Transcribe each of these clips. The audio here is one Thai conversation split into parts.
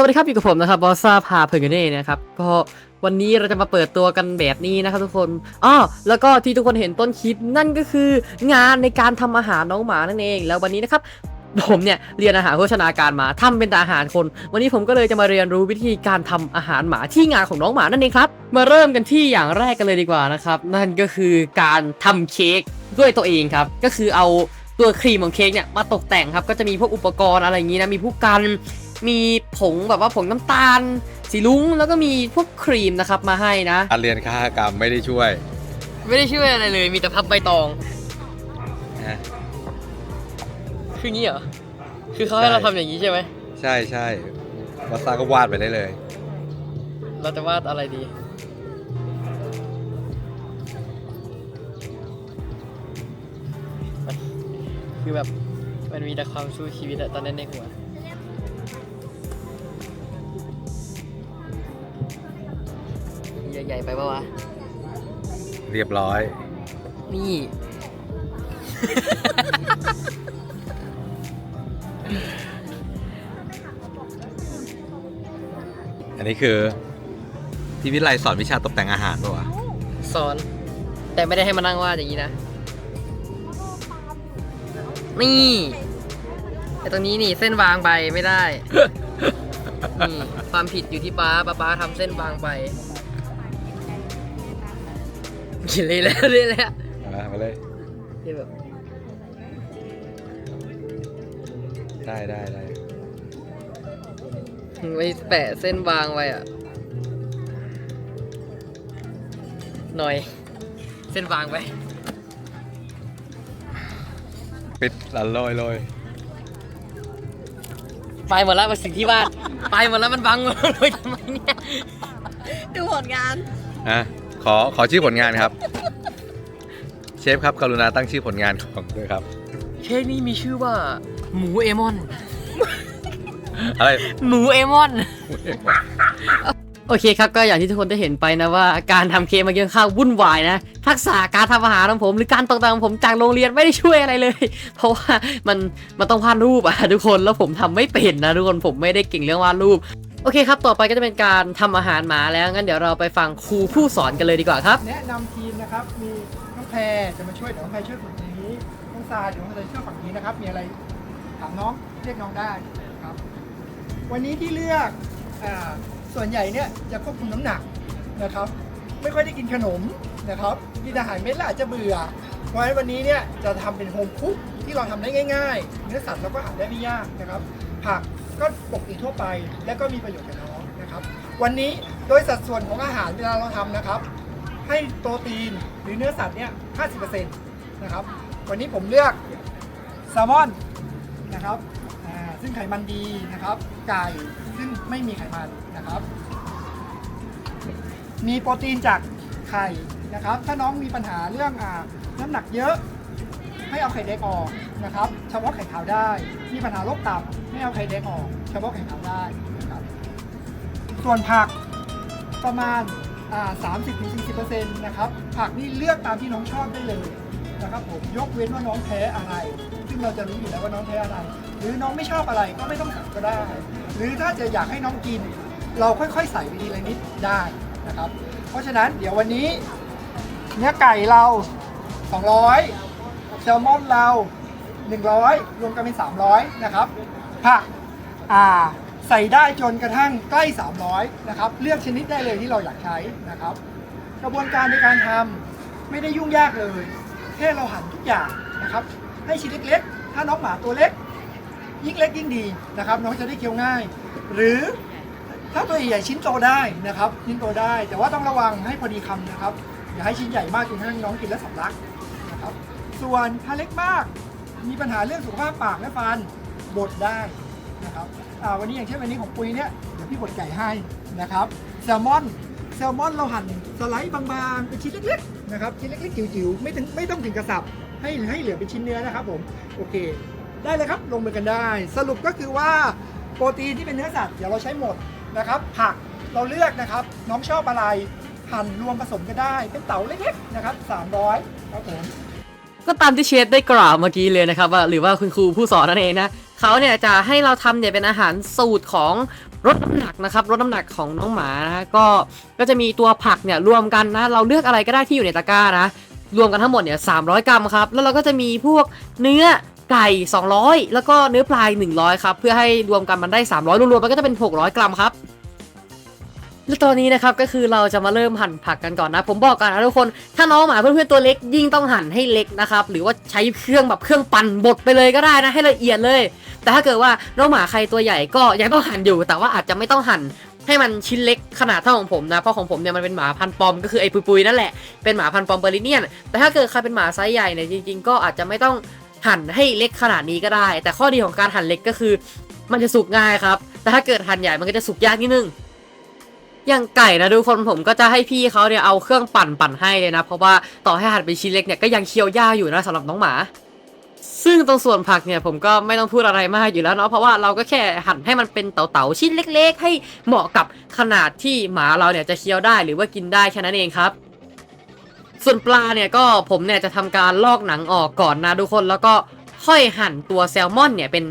สวัสดีครับอยู่กับผมนะครับบอสซาพาเพอร์เกเน่นะครับก็วันนี้เราจะมาเปิดตัวกันแบบนี้นะครับทุกคนอ้อแล้วก็ที่ทุกคนเห็นต้นคลิปนั่นก็คืองานในการทำอาหารน้องหมานั่นเอง แล้ววันนี้นะครับผมเนี่ยเรียนอาหารโภชนาการมาทำเป็นอาหารคน วันนี้ผมก็เลยจะมาเรียนรู้วิธีการทำอาหารหมาที่งานของน้องหมานั่นเองครับมาเริ่มกันที่อย่างแรกกันเลยดีกว่านะครับนั่นก็คือการทำเค้กด้วยตัวเองครับ ก็คือเอาตัวครีมของเค้กเนี่ยมาตกแต่งครับก็จะมีพวกอุปกรณ์อะไรอย่างนี้นะมีผู้กัน มีผงแบบว่าผงน้ำตาล สีลุ้งแล้วก็มีพวกครีมนะครับมาให้นะการเรียนคหกรรมไม่ได้ช่วย ไม่ได้ช่วยอะไรเลย มีแต่พับใบตองนะคืองี้เหรอคือเขาให้เราใช่ทำอย่างนี้ใช่ไหมใช่ใช่วาซาก็วาดไปได้เลย เราจะวาดอะไรดีคือแบบมันมีแต่ความสู้ชีวิตอะตอนนั้นในหัว ไปปะวะ เรียบร้อย นี่ อันนี้คือที่วิทยาลัยสอนวิชาตกแต่งอาหารป่ะวะสอน แต่ไม่ได้ให้มานั่งวาดอย่างนี้นะ นี่แต่ตรงนี้นี่เส้นวางไปไม่ได้ นี่ความผิดอยู่ที่ป้าป้าป้าทำเส้นวางไป กินเลยแล้วเลยแล้วมามาเลย ที่แบบได้ได้ได้ไม่แปะเส้นวางไว้อะหน่อย เส้นวางไปปิดแล้วโรยโรยไปหมดแล้วสิ่งที่วาดไปหมดแล้วมันบังหมดเลยทำไมเนี่ย ดูผลงาน อะข อขอชื่อผลงานครับ เชฟครับกรุณาตั้งชื่อผลงานของด้วยครับ เค้กนี้มีชื่อว่า หมูเอมอน อะไรหมูเอมอน โอเคครับก็อย่างที่ทุกคนได้เห็นไปนะว่า การทำเค้กมันค่อนข้างวุ่นวายนะ ทักษะการทำอาหารของผมหรือการตกแต่งของผมจากโรงเรียนไม่ได้ช่วยอะไรเลย เพราะว่ามันมันต้องวาดรูปอะทุกคนแล้วผมทำไม่เป็นนะทุกคนผมไม่ได้เก่งเรื่องวาดรูป โอเคครับ ต่อไปก็จะเป็นการทำอาหารหมาแล้ว งั้นเดี๋ยวเราไปฟังครูผู้สอนกันเลยดีกว่าครับ แนะนำทีมนะครับ มีน้องแพรจะมาช่วยเดี๋ยวน้องแพรช่วยฝั่งนี้น้องซาเดี๋ยวน้องซาช่วยฝั่งนี้นะครับ มีอะไรถามน้องเรียกน้องได้ครับ วันนี้ที่เลือกอาส่วนใหญ่เนี่ยจะควบคุมน้ำหนักนะครับ ไม่ค่อยได้กินขนมนะครับกินอาหารเม็ดแล้วอาจจะเบื่อ เพราะฉะนั้นวันนี้เนี่ยจะทำเป็นโฮมคุกที่เราทำได้ง่ายๆ เนื้อสัตว์เราก็หาได้ไม่ยากนะครับ ผัก ก็ปกติทั่วไป และก็มีประโยชน์กับน้องนะครับ วันนี้โดยสัดส่วนของอาหารเวลาเราทำนะครับ ให้โปรตีนหรือเนื้อสัตว์เนี่ย50%นะครับ วันนี้ผมเลือกแซลมอนนะครับซึ่งไขมันดีนะครับ ไก่ซึ่งไม่มีไขมันนะครับ มีโปรตีนจากไข่นะครับ ถ้าน้องมีปัญหาเรื่องอน้ำหนักเยอะ ให้เอาไข่แดงออก นะครับเฉพาะไข่ขาวได้ มีปัญหาโรคตับให้เอาไข่แดงออก เฉพาะไข่ขาวได้นะครับส่วนผักประมาณอ่า30-40%นะครับผักนี่เลือกตามที่น้องชอบได้เลยนะครับผมยกเว้นว่าน้องแพ้อะไร ซึ่งเราจะรู้อยู่แล้วว่าน้องแพ้อะไร หรือน้องไม่ชอบอะไรก็ไม่ต้องสั่งก็ได้ หรือถ้าจะอยากให้น้องกิน เราค่อยๆใส่ไปทีละนิดได้นะครับ เพราะฉะนั้นเดี๋ยววันนี้เนื้อไก่เรา 200แซลมอนเรา 100 รวมกันเป็น 300 นะครับผักอ่าใส่ได้จนกระทั่งใกล้ 300 นะครับ เลือกชนิดได้เลยที่เราอยากใช้นะครับ กระบวนการในการทำไม่ได้ยุ่งยากเลย แค่เราหั่นทุกอย่างนะครับ ให้ชิ้นเล็กๆ ถ้าน้องหมาตัวเล็ก ยิ่งเล็กยิ่งดีนะครับ น้องจะได้เคี้ยวง่าย หรือถ้าตัวใหญ่ชิ้นโตได้นะครับชิ้นโตได้ แต่ว่าต้องระวังให้พอดีคำนะครับอย่าให้ชิ้นใหญ่มากจนกระทั่งน้องกินแล้วสำลักนะครับ ส่วนถ้าเล็กมาก มีปัญหาเรื่องสุขภาพปากและฟันบดได้นะครับวันนี้อย่างเช่นวันนี้ของปุยเนี่ยเดี๋ยวพี่บดไก่ให้นะครับแซลมอนแซลมอนเราหั่นสไลด์บางๆเป็นชิ้นเล็กๆนะครับชิ้นเล็กๆจิ๋วๆไม่ถึงไม่ต้องถึงกระสับให้ให้เหลือเป็นชิ้นเนื้อนะครับผมโอเค ได้เลยครับลงมือกันได้ สรุปก็คือว่าโปรตีนที่เป็นเนื้อสัตว์เดี๋ยวเราใช้หมดนะครับผักเราเลือกนะครับ น้องชอบอะไรหั่นรวมผสมกันได้ เป็นเต๋าเล็กๆนะครับ300ครับผม ก็ตามที่เชฟได้กล่าวเมื่อกี้เลยนะครับว่าหรือว่าคุณครูผู้สอนนั่นเองนะเขาเนี่ยจะให้เราทำเนี่ยเป็นอาหารสูตรของลดน้ำหนักนะครับลดน้ำหนักของน้องหมานะฮะก็ก็จะมีตัวผักเนี่ยรวมกันนะเราเลือกอะไรก็ได้ที่อยู่ในตะกร้านะรวมกันทั้งหมดเนี่ย300 กรัมครับแล้วเราก็จะมีพวกเนื้อไก่ 200 แล้วก็เนื้อปลาย 100 ครับ เพื่อให้รวมกันมันได้ 300 รวมๆมันก็จะเป็น 600 กรัมครับ และตอนนี้นะครับก็คือเราจะมาเริ่มหั่นผักกันก่อนนะ ผมบอกกันนะทุกคน ถ้าน้องหมาเพื่อนๆตัวเล็กยิ่งต้องหั่นให้เล็กนะครับ หรือว่าใช้เครื่องแบบเครื่องปั่นบดไปเลยก็ได้นะให้ละเอียดเลย แต่ถ้าเกิดว่าน้องหมาใครตัวใหญ่ก็ยังต้องหั่นอยู่ แต่ว่าอาจจะไม่ต้องหั่นให้มันชิ้นเล็กขนาดเท่าของผมนะ เพราะของผมเนี่ยมันเป็นหมาพันปอมก็คือไอ้ปุยๆนั่นแหละ เป็นหมาพันปอมเบอร์ลิเนียน แต่ถ้าเกิดใครเป็นหมาไซส์ใหญ่เนี่ยจริง ๆ ก็อาจจะไม่ต้องหั่นให้เล็กขนาดนี้ก็ได้ แต่ข้อดีของการหั่นเล็กก็คือ มันจะสุกง่ายครับ แต่ถ้าเกิดหั่นใหญ่มันก็จะสุกยากนิดนึง อย่างไก่นะทุกคนผมก็จะให้พี่เขาเนี่ยเอาเครื่องปั่นปั่นให้เลยนะ เพราะว่าต่อให้หั่นเป็นชิ้นเล็กเนี่ยก็ยังเคี้ยวยากอยู่นะสำหรับน้องหมา ซึ่งตรงส่วนผักเนี่ยผมก็ไม่ต้องพูดอะไรมากอยู่แล้วเนาะเพราะว่าเราก็แค่หั่นให้มันเป็นเต๋าๆชิ้นเล็ก ๆ ให้เหมาะกับขนาดที่หมาเราเนี่ยจะเคี้ยวได้หรือว่ากินได้แค่นั้นเองครับส่วนปลาเนี่ยก็ผมเนี่ยจะทำการลอกหนังออกก่อนนะทุกคนแล้วก็ค่อยหั่นตัวแซลมอนเนี่ยเป็น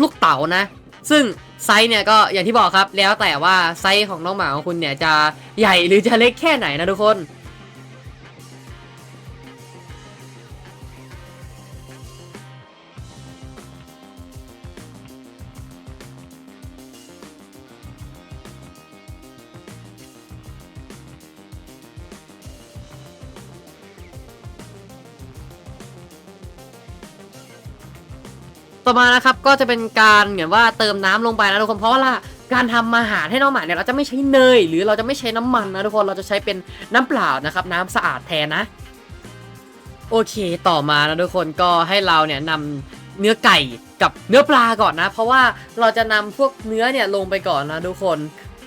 ลูกเต๋านะ ซึ่งไซส์เนี่ยก็อย่างที่บอกครับแล้วแต่ว่าไซส์ของน้องหมาของคุณเนี่ยจะใหญ่หรือจะเล็กแค่ไหนนะทุกคน ต่อมานะครับก็จะเป็นการเหมือนว่าเติมน้ำลงไปนะทุกคนเพราะว่าการทำอาหารให้น้องหมาเนี่ยเราจะไม่ใช้เนย หรือเราจะไม่ใช้น้ำมันนะทุกคนเราจะใช้เป็นน้ำเปล่านะครับน้ำสะอาดแทนนะ โอเคต่อมานะทุกคนก็ให้เราเนี่ยนำเนื้อไก่กับเนื้อปลาก่อนนะ เพราะว่าเราจะนำพวกเนื้อเนี่ยลงไปก่อนนะทุกคน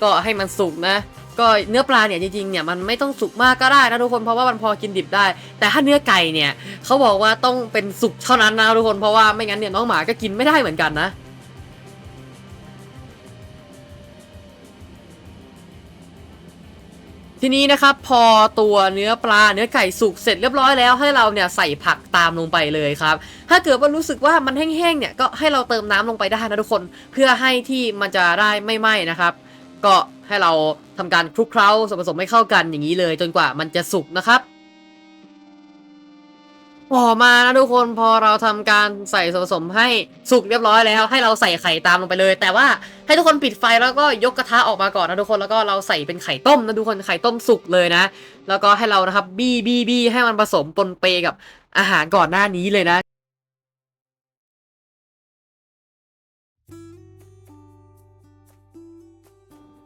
ก็ให้มันสุกนะ ก็เนื้อปลาเนี่ยจริงๆเนี่ยมันไม่ต้องสุกมากก็ได้นะทุกคนเพราะว่ามันพอกินดิบได้ แต่ถ้าเนื้อไก่เนี่ยเขาบอกว่าต้องเป็นสุกเท่านั้นนะทุกคนเพราะว่าไม่งั้นเนี่ยน้องหมาก็กินไม่ได้เหมือนกันนะทีนี้นะครับพอตัวเนื้อปลาเนื้อไก่สุกเสร็จเรียบร้อยแล้วให้เราเนี่ยใส่ผักตามลงไปเลยครับ ถ้าเกิดว่ารู้สึกว่ามันแห้งๆเนี่ยก็ให้เราเติมน้ำลงไปได้นะทุกคน เพื่อให้ที่มันจะได้ไม่ไหม้นะครับ ก็ ให้เราทำการคลุกเคล้าส่วนผสมให้เข้ากันอย่างนี้เลยจนกว่ามันจะสุกนะครับต่อมานะทุกคนพอเราทำการใส่ส่วนผสมให้สุกเรียบร้อยแล้ว ให้เราใส่ไข่ตามลงไปเลย แต่ว่าให้ทุกคนปิดไฟแล้วก็ยกกระทะออกมาก่อนนะทุกคนแล้วก็เราใส่เป็นไข่ต้มนะทุกคนไข่ต้มสุกเลยนะ แล้วก็ให้เรานะครับบี้บี้บี้ให้มันผสมปนเปกับอาหารก่อนหน้านี้เลยนะ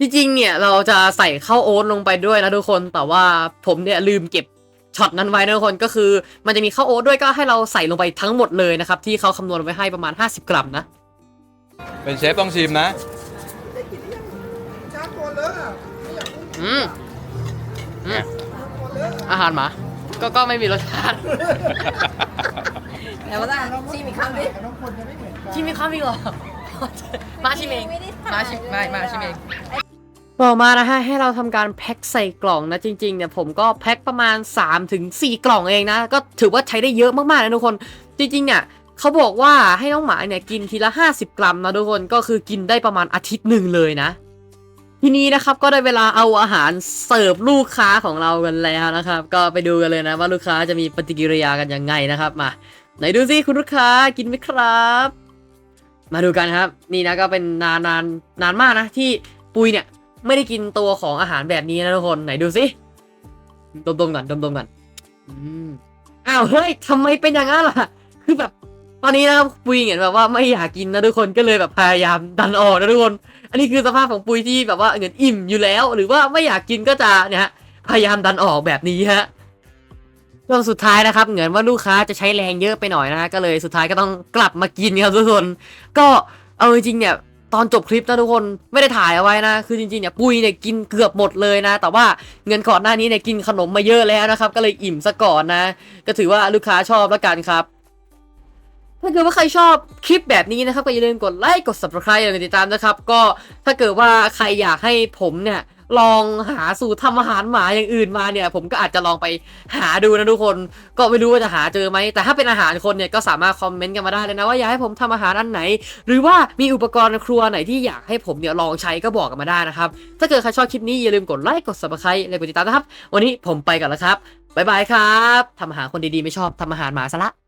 จริงๆ เนี่ยเราจะใส่ข้าวโอ๊ตลงไปด้วยนะทุกคน แต่ว่าผมเนี่ยลืมเก็บช็อตนั้นไว้นะทุกคนก็คือ มันจะมีข้าวโอ๊ตด้วยก็ให้เราใส่ลงไปทั้งหมดเลยนะครับ ที่เขาคำนวณไว้ให้ประมาณ 50 กรัมนะ เป็นเชฟต้องชิมนะจ้าตัวเลอะอะไม่อยากพูดอืมอืมตัวเลอะอะอาหารหมาก็ก็ไม่มีรสชาติแต่ว่าจะชิมอีกครั้งดิน้องคนจะไม่เหมือนกันชิมมีความอีกเหรอมาชิมเองไม่ได้ถ่ยมาชิมมามาชิมเองลย ต่อมานะฮะให้เราทำการแพ็คใส่กล่องนะจริงๆเนี่ยผมก็แพ็คประมาณ3ถึง4กล่องเองนะ ก็ถือว่าใช้ได้เยอะมากๆนะทุกคนจริงๆเนี่ยเขาบอกว่าให้น้องหมาเนี่ยกินทีละ 50 กรัมนะทุกคนก็คือกินได้ประมาณอาทิตย์หนึ่งเลยนะ ทีนี้นะครับก็ได้เวลาเอาอาหารเสิร์ฟลูกค้าของเรากันแล้วนะครับ ก็ไปดูกันเลยนะว่าลูกค้าจะมีปฏิกิริยากันยังไงนะครับมาไหนดูสิคุณลูกค้ากินไหมครับ มาดูกันครับ นี่นะก็เป็นนานนานนานมากนะที่ปุยเนี่ย ไม่ได้กินตัวของอาหารแบบนี้นะทุกคนไหนดูสิดมๆก่อนดมๆก่อนอืมอ้าวเฮ้ยทำไมเป็นอย่างนั้นล่ะ คือแบบตอนนี้นะครับปุยเห็นแบบว่าไม่อยากกินนะทุกคนก็เลยแบบพยายามดันออกนะทุกคน อันนี้คือสภาพของปุยที่แบบว่าเงินอิ่มอยู่แล้ว หรือว่าไม่อยากกินก็จะเนี่ยฮะพยายามดันออกแบบนี้ฮะจนสุดท้ายนะครับเหมือนว่าลูกค้าจะใช้แรงเยอะไปหน่อยนะก็เลยสุดท้ายก็ต้องกลับมากินครับทุกคน ก็เอาจริงเนี่ย ตอนจบคลิปนะทุกคนไม่ได้ถ่ายเอาไว้นะ คือจริงๆเนี่ยปุยเนี่ยกินเกือบหมดเลยนะ แต่ว่าเงินก่อนหน้านี้เนี่ยกินขนมมาเยอะแล้วนะครับ ก็เลยอิ่มซะก่อนนะ ก็ถือว่าลูกค้าชอบแล้วกันครับถ้าเกิดว่าใครชอบคลิปแบบนี้นะครับก็อย่าลืมกดไลค์กด subscribe อย่าลืมติดตามนะครับ ก็ถ้าเกิดว่าใครอยากให้ผมเนี่ย ลองหาสูตรทำอาหารหมาอย่างอื่นมาเนี่ย ผมก็อาจจะลองไปหาดูนะทุกคน ก็ไม่รู้ว่าจะหาเจอไหม แต่ถ้าเป็นอาหารคนเนี่ยก็สามารถคอมเมนต์กันมาได้เลยนะว่าอยากให้ผมทำอาหารอันไหน หรือว่ามีอุปกรณ์ครัวไหนที่อยากให้ผมเนี่ยลองใช้ก็บอกกันมาได้นะครับ ถ้าเกิดใครชอบคลิปนี้อย่าลืมกดไลค์กด subscribe และกดติดตามนะครับ วันนี้ผมไปก่อนแล้วครับบ๊ายบายครับทำอาหารคนดีๆไม่ชอบทำอาหารหมาซะละ